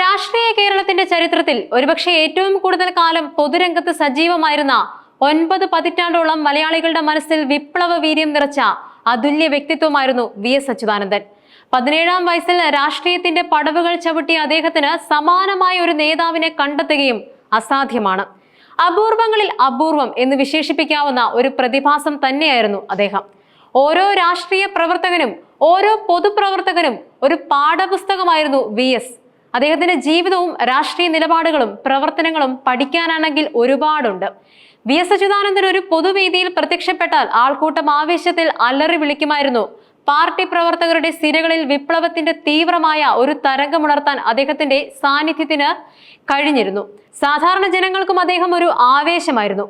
രാഷ്ട്രീയ കേരളത്തിന്റെ ചരിത്രത്തിൽ ഒരുപക്ഷെ ഏറ്റവും കൂടുതൽ കാലം പൊതുരംഗത്ത് സജീവമായിരുന്ന ഒൻപത് പതിറ്റാണ്ടോളം മലയാളികളുടെ മനസ്സിൽ വിപ്ലവ വീര്യം നിറച്ച അതുല്യ വ്യക്തിത്വമായിരുന്നു വി എസ് അച്യുതാനന്ദൻ. പതിനേഴാം വയസ്സിൽ രാഷ്ട്രീയത്തിന്റെ പടവുകൾ ചവിട്ടിയ അദ്ദേഹത്തിന് സമാനമായ ഒരു നേതാവിനെ കണ്ടെത്തുകയും അസാധ്യമാണ്. അപൂർവങ്ങളിൽ അപൂർവം എന്ന് വിശേഷിപ്പിക്കാവുന്ന ഒരു പ്രതിഭാസം തന്നെയായിരുന്നു അദ്ദേഹം. ഓരോ രാഷ്ട്രീയ പ്രവർത്തകനും ഓരോ പൊതുപ്രവർത്തകനും ഒരു പാഠപുസ്തകമായിരുന്നു വി എസ്. അദ്ദേഹത്തിന്റെ ജീവിതവും രാഷ്ട്രീയ നിലപാടുകളും പ്രവർത്തനങ്ങളും പഠിക്കാനാണെങ്കിൽ ഒരുപാടുണ്ട്. വി എസ് അച്യുതാനന്ദൻ ഒരു പൊതുവേദിയിൽ പ്രത്യക്ഷപ്പെട്ടാൽ ആൾക്കൂട്ടം ആവേശത്തിൽ അലറി വിളിക്കുമായിരുന്നു. പാർട്ടി പ്രവർത്തകരുടെ സിരകളിൽ വിപ്ലവത്തിന്റെ തീവ്രമായ ഒരു തരംഗമുണർത്താൻ അദ്ദേഹത്തിന്റെ സാന്നിധ്യത്തിന് കഴിഞ്ഞിരുന്നു. സാധാരണ ജനങ്ങൾക്കും അദ്ദേഹം ഒരു ആവേശമായിരുന്നു.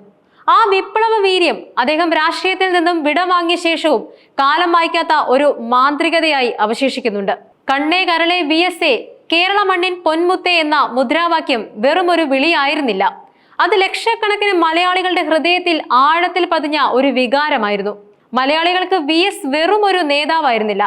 ആ വിപ്ലവ വീര്യം അദ്ദേഹം രാഷ്ട്രീയത്തിൽ നിന്നും വിടവാങ്ങിയ ശേഷവും കാലം വായിക്കാത്ത ഒരു മാന്ത്രികതയായി അവശേഷിക്കുന്നുണ്ട്. കണ്ണേ കരളെ വി എസ് എ കേരള മണ്ണിൻ പൊന്മുത്തേ എന്ന മുദ്രാവാക്യം വെറും ഒരു വിളിയായിരുന്നില്ല. അത് ലക്ഷക്കണക്കിന് മലയാളികളുടെ ഹൃദയത്തിൽ ആഴത്തിൽ പതിഞ്ഞ ഒരു വികാരമായിരുന്നു. മലയാളികൾക്ക് വി എസ് വെറും ഒരു നേതാവായിരുന്നില്ല.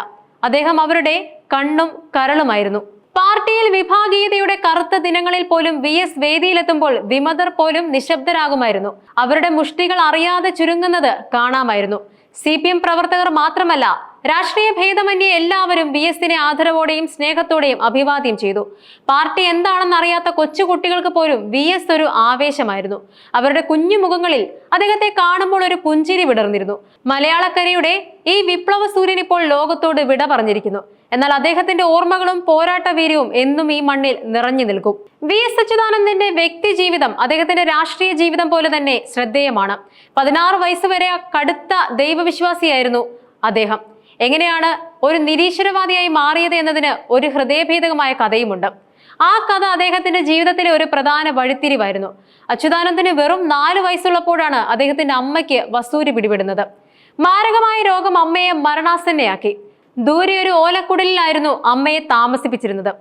അദ്ദേഹം അവരുടെ കണ്ണും കരളുമായിരുന്നു. പാർട്ടിയിൽ വിഭാഗീയതയുടെ കറുത്ത ദിനങ്ങളിൽ പോലും വി എസ് വേദിയിലെത്തുമ്പോൾ വിമതർ പോലും നിശബ്ദരാകുമായിരുന്നു. അവരുടെ മുഷ്ടികൾ അറിയാതെ ചുരുങ്ങുന്നത് കാണാമായിരുന്നു. സി പി എം പ്രവർത്തകർ മാത്രമല്ല രാഷ്ട്രീയ ഭേദമന്യേ എല്ലാവരും വി എസിനെ ആദരവോടെയും സ്നേഹത്തോടെയും അഭിവാദ്യം ചെയ്തു. പാർട്ടി എന്താണെന്ന് അറിയാത്ത കൊച്ചുകുട്ടികൾക്ക് പോലും വി എസ് ഒരു ആവേശമായിരുന്നു. അവരുടെ കുഞ്ഞു മുഖങ്ങളിൽ അദ്ദേഹത്തെ കാണുമ്പോൾ ഒരു പുഞ്ചിരി വിടർന്നിരുന്നു. മലയാളക്കരയുടെ ഈ വിപ്ലവ സൂര്യൻ ഇപ്പോൾ ലോകത്തോട് വിട പറഞ്ഞിരിക്കുന്നു എന്നാൽ അദ്ദേഹത്തിന്റെ ഓർമ്മകളും പോരാട്ട വീര്യവും എന്നും ഈ മണ്ണിൽ നിറഞ്ഞു നിൽക്കും. വി എസ് അച്യുതാനന്ദന്റെ വ്യക്തി ജീവിതം അദ്ദേഹത്തിന്റെ രാഷ്ട്രീയ ജീവിതം പോലെ തന്നെ ശ്രദ്ധേയമാണ്. പതിനാറ് വയസ്സ് വരെ കടുത്ത ദൈവവിശ്വാസിയായിരുന്നു അദ്ദേഹം. എങ്ങനെയാണ് ഒരു നിരീശ്വരവാദിയായി മാറിയത് എന്നതിന് ഒരു ഹൃദയഭേദകമായ കഥയുമുണ്ട്. ആ കഥ അദ്ദേഹത്തിന്റെ ജീവിതത്തിലെ ഒരു പ്രധാന വഴിത്തിരിവായിരുന്നു. അച്യുതാനന്ദന് വെറും നാല് വയസ്സുള്ളപ്പോഴാണ് അദ്ദേഹത്തിന്റെ അമ്മയ്ക്ക് വസൂരി പിടിപെടുന്നത്. മാരകമായ രോഗം അമ്മയെ മരണാസന്നയാക്കി. ദൂരെ ഒരു ഓലക്കുടലിലായിരുന്നു അമ്മയെ താമസിപ്പിച്ചിരുന്നത്.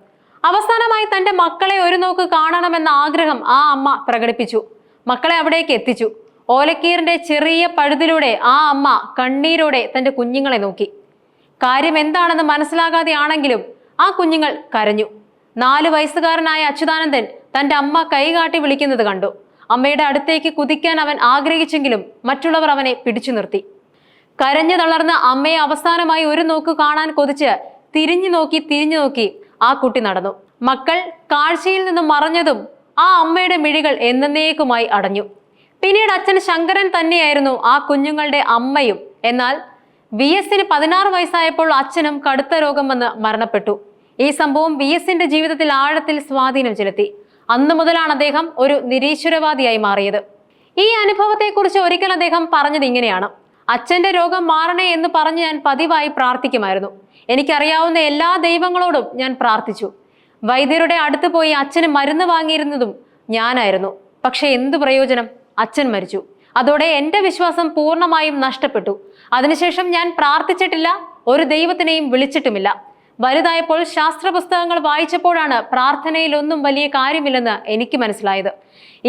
അവസാനമായി തന്റെ മക്കളെ ഒരു നോക്ക് കാണണമെന്ന ആഗ്രഹം ആ അമ്മ പ്രകടിപ്പിച്ചു. മക്കളെ അവിടേക്ക് എത്തിച്ചു. ഓലക്കീറിന്റെ ചെറിയ പഴുതിലൂടെ ആ അമ്മ കണ്ണീരോടെ തന്റെ കുഞ്ഞുങ്ങളെ നോക്കി. കാര്യം എന്താണെന്ന് മനസ്സിലാകാതെ ആണെങ്കിലും ആ കുഞ്ഞുങ്ങൾ കരഞ്ഞു. നാല് വയസ്സുകാരനായ അച്യുതാനന്ദൻ തന്റെ അമ്മ കൈകാട്ടി വിളിക്കുന്നത് കണ്ടു. അമ്മയുടെ അടുത്തേക്ക് കുതിക്കാൻ അവൻ ആഗ്രഹിച്ചെങ്കിലും മറ്റുള്ളവർ അവനെ പിടിച്ചു നിർത്തി. കരഞ്ഞു തളർന്ന അമ്മയെ അവസാനമായി ഒരു നോക്ക് കാണാൻ കൊതിച്ച് തിരിഞ്ഞു നോക്കി തിരിഞ്ഞു നോക്കി ആ കുട്ടി നടന്നു. മക്കൾ കാഴ്ചയിൽ നിന്ന് മറഞ്ഞതും ആ അമ്മയുടെ മിഴികൾ എന്നേക്കുമായി അടഞ്ഞു. പിന്നീട് അച്ഛൻ ശങ്കരൻ തന്നെയായിരുന്നു ആ കുഞ്ഞുങ്ങളുടെ അമ്മയും. എന്നാൽ വി എസിന് പതിനാറ് വയസ്സായപ്പോൾ അച്ഛനും കടുത്ത രോഗം വന്ന് മരണപ്പെട്ടു. ഈ സംഭവം വി എസിന്റെ ജീവിതത്തിൽ ആഴത്തിൽ സ്വാധീനം ചെലുത്തി. അന്നു മുതലാണ് അദ്ദേഹം ഒരു നിരീശ്വരവാദിയായി മാറിയത്. ഈ അനുഭവത്തെക്കുറിച്ച് ഒരിക്കൽ അദ്ദേഹം പറഞ്ഞത് ഇങ്ങനെയാണ്. അച്ഛന്റെ രോഗം മാറണേ എന്ന് പറഞ്ഞ് ഞാൻ പതിവായി പ്രാർത്ഥിക്കുമായിരുന്നു. എനിക്കറിയാവുന്ന എല്ലാ ദൈവങ്ങളോടും ഞാൻ പ്രാർത്ഥിച്ചു. വൈദ്യരുടെ അടുത്ത് പോയി അച്ഛന് മരുന്ന് വാങ്ങിയിരുന്നതും ഞാനായിരുന്നു. പക്ഷെ എന്തു പ്രയോജനം? അച്ഛൻ മരിച്ചു. അതോടെ എന്റെ വിശ്വാസം പൂർണമായും നഷ്ടപ്പെട്ടു. അതിനുശേഷം ഞാൻ പ്രാർത്ഥിച്ചിട്ടില്ല ഒരു ദൈവത്തിനെയും വിളിച്ചിട്ടുമില്ല. വലുതായപ്പോൾ ശാസ്ത്ര പുസ്തകങ്ങൾ വായിച്ചപ്പോഴാണ് പ്രാർത്ഥനയിലൊന്നും വലിയ കാര്യമില്ലെന്ന് എനിക്ക് മനസ്സിലായത്.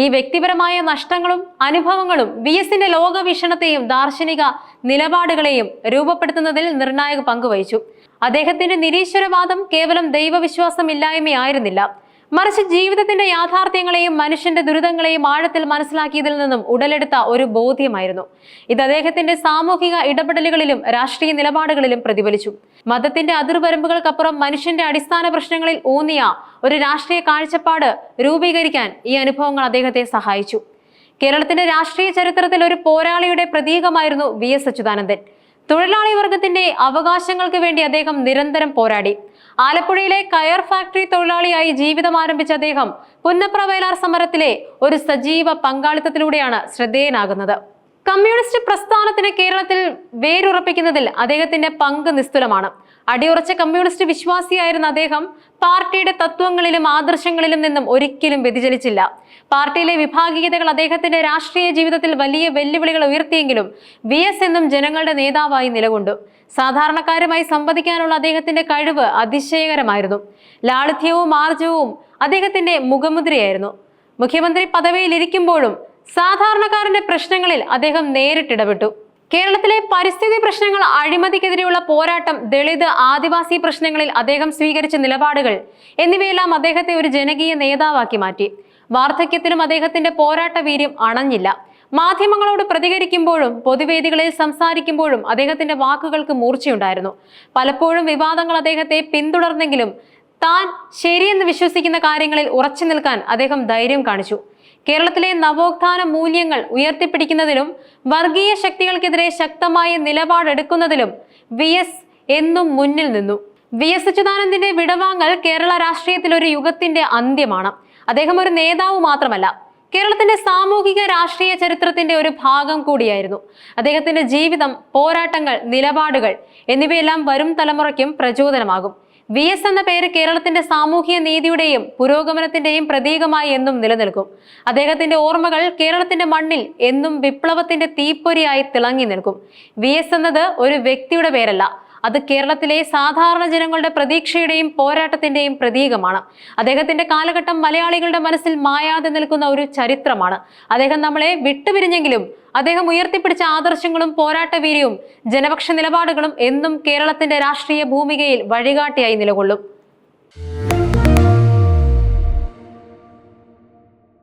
ഈ വ്യക്തിപരമായ നഷ്ടങ്ങളും അനുഭവങ്ങളും വി എസിന്റെ ലോകവീക്ഷണത്തെയും ദാർശനിക നിലപാടുകളെയും രൂപപ്പെടുത്തുന്നതിൽ നിർണായക പങ്കുവഹിച്ചു അദ്ദേഹത്തിന്റെ നിരീശ്വരവാദം കേവലം ദൈവവിശ്വാസമില്ലായ്മയായിരുന്നില്ല. മറിച്ച് ജീവിതത്തിന്റെ യാഥാർത്ഥ്യങ്ങളെയും മനുഷ്യന്റെ ദുരിതങ്ങളെയും ആഴത്തിൽ മനസ്സിലാക്കിയതിൽ നിന്നും ഉടലെടുത്ത ഒരു ബോധ്യമായിരുന്നു. ഇത് അദ്ദേഹത്തിന്റെ സാമൂഹിക ഇടപെടലുകളിലും രാഷ്ട്രീയ നിലപാടുകളിലും പ്രതിഫലിച്ചു. മതത്തിന്റെ അതിർവരമ്പുകൾക്കപ്പുറം മനുഷ്യന്റെ അടിസ്ഥാന പ്രശ്നങ്ങളിൽ ഊന്നിയ ഒരു രാഷ്ട്രീയ കാഴ്ചപ്പാട് രൂപീകരിക്കാൻ ഈ അനുഭവങ്ങൾ അദ്ദേഹത്തെ സഹായിച്ചു. കേരളത്തിന്റെ രാഷ്ട്രീയ ചരിത്രത്തിൽ ഒരു പോരാളിയുടെ പ്രതീകമായിരുന്നു വി എസ് അച്യുതാനന്ദൻ. തൊഴിലാളി വർഗത്തിന്റെ അവകാശങ്ങൾക്ക് വേണ്ടി അദ്ദേഹം നിരന്തരം പോരാടി. ആലപ്പുഴയിലെ കയർ ഫാക്ടറി തൊഴിലാളിയായി ജീവിതം ആരംഭിച്ച അദ്ദേഹം പുന്നപ്ര വയലാർ സമരത്തിലെ ഒരു സജീവ പങ്കാളിത്തത്തിലൂടെയാണ് ശ്രദ്ധേയനാകുന്നത്. കമ്മ്യൂണിസ്റ്റ് പ്രസ്ഥാനത്തിന് കേരളത്തിൽ വേരുറപ്പിക്കുന്നതിൽ അദ്ദേഹത്തിന്റെ പങ്ക് നിസ്തുലമാണ്. അടിയുറച്ച കമ്മ്യൂണിസ്റ്റ് വിശ്വാസിയായിരുന്ന അദ്ദേഹം പാർട്ടിയുടെ തത്വങ്ങളിലും ആദർശങ്ങളിലും നിന്നും ഒരിക്കലും വ്യതിചലിച്ചില്ല. പാർട്ടിയിലെ വിഭാഗീയതകൾ അദ്ദേഹത്തിന്റെ രാഷ്ട്രീയ ജീവിതത്തിൽ വലിയ വെല്ലുവിളികൾ ഉയർത്തിയെങ്കിലും വി എന്നും ജനങ്ങളുടെ നേതാവായി നിലകൊണ്ടു. സാധാരണക്കാരുമായി സംവദിക്കാനുള്ള അദ്ദേഹത്തിന്റെ കഴിവ് അതിശയകരമായിരുന്നു. ലാളിത്യവും ആർജവും അദ്ദേഹത്തിന്റെ മുഖമുദ്രയായിരുന്നു. മുഖ്യമന്ത്രി പദവിയിൽ ഇരിക്കുമ്പോഴും സാധാരണക്കാരന്റെ പ്രശ്നങ്ങളിൽ അദ്ദേഹം നേരിട്ടിടപെട്ടു. കേരളത്തിലെ പരിസ്ഥിതി പ്രശ്നങ്ങൾ അഴിമതിക്കെതിരെയുള്ള പോരാട്ടം ദളിത് ആദിവാസി പ്രശ്നങ്ങളിൽ അദ്ദേഹം സ്വീകരിച്ച നിലപാടുകൾ എന്നിവയെല്ലാം അദ്ദേഹത്തെ ഒരു ജനകീയ നേതാവാക്കി മാറ്റി. വാർദ്ധക്യത്തിലും അദ്ദേഹത്തിന്റെ പോരാട്ട വീര്യം അണഞ്ഞില്ല. മാധ്യമങ്ങളോട് പ്രതികരിക്കുമ്പോഴും പൊതുവേദികളിൽ സംസാരിക്കുമ്പോഴും അദ്ദേഹത്തിന്റെ വാക്കുകൾക്ക് മൂർച്ചയുണ്ടായിരുന്നു. പലപ്പോഴും വിവാദങ്ങൾ അദ്ദേഹത്തെ പിന്തുടർന്നെങ്കിലും താൻ ശരിയെന്ന് വിശ്വസിക്കുന്ന കാര്യങ്ങളിൽ ഉറച്ചു നിൽക്കാൻ അദ്ദേഹം ധൈര്യം കാണിച്ചു. കേരളത്തിലെ നവോത്ഥാന മൂല്യങ്ങൾ ഉയർത്തിപ്പിടിക്കുന്നതിലും വർഗീയ ശക്തികൾക്കെതിരെ ശക്തമായ നിലപാടെടുക്കുന്നതിലും വി എസ് എന്നും മുന്നിൽ നിന്നു. വി എസ് അച്യുതാനന്ദന്റെ വിടവാങ്ങൽ കേരള രാഷ്ട്രീയത്തിൽ ഒരു യുഗത്തിന്റെ അന്ത്യമാണ്. അദ്ദേഹം ഒരു നേതാവ് മാത്രമല്ല കേരളത്തിന്റെ സാമൂഹിക രാഷ്ട്രീയ ചരിത്രത്തിന്റെ ഒരു ഭാഗം കൂടിയായിരുന്നു. അദ്ദേഹത്തിന്റെ ജീവിതം പോരാട്ടങ്ങൾ നിലപാടുകൾ എന്നിവയെല്ലാം വരും തലമുറയ്ക്കും പ്രചോദനമാകും. വി എസ് എന്ന പേര് കേരളത്തിന്റെ സാമൂഹിക നീതിയുടെയും പുരോഗമനത്തിന്റെയും പ്രതീകമായി എന്നും നിലനിൽക്കും. അദ്ദേഹത്തിന്റെ ഓർമ്മകൾ കേരളത്തിന്റെ മണ്ണിൽ എന്നും വിപ്ലവത്തിന്റെ തീപ്പൊരിയായി തിളങ്ങി നിൽക്കും. വി എസ് എന്നത് ഒരു വ്യക്തിയുടെ പേരല്ല അത് കേരളത്തിലെ സാധാരണ ജനങ്ങളുടെ പ്രതീക്ഷയുടെയും പോരാട്ടത്തിന്റെയും പ്രതീകമാണ്. അദ്ദേഹത്തിന്റെ കാലഘട്ടം മലയാളികളുടെ മനസ്സിൽ മായാതെ നിൽക്കുന്ന ഒരു ചരിത്രമാണ്. അദ്ദേഹം നമ്മളെ വിട്ടുപിരിഞ്ഞെങ്കിലും അദ്ദേഹം ഉയർത്തിപ്പിടിച്ച ആദർശങ്ങളും പോരാട്ടവീര്യവും ജനപക്ഷ നിലപാടുകളും എന്നും കേരളത്തിന്റെ രാഷ്ട്രീയ ഭൂമികയിൽ വഴികാട്ടിയായി നിലകൊള്ളും.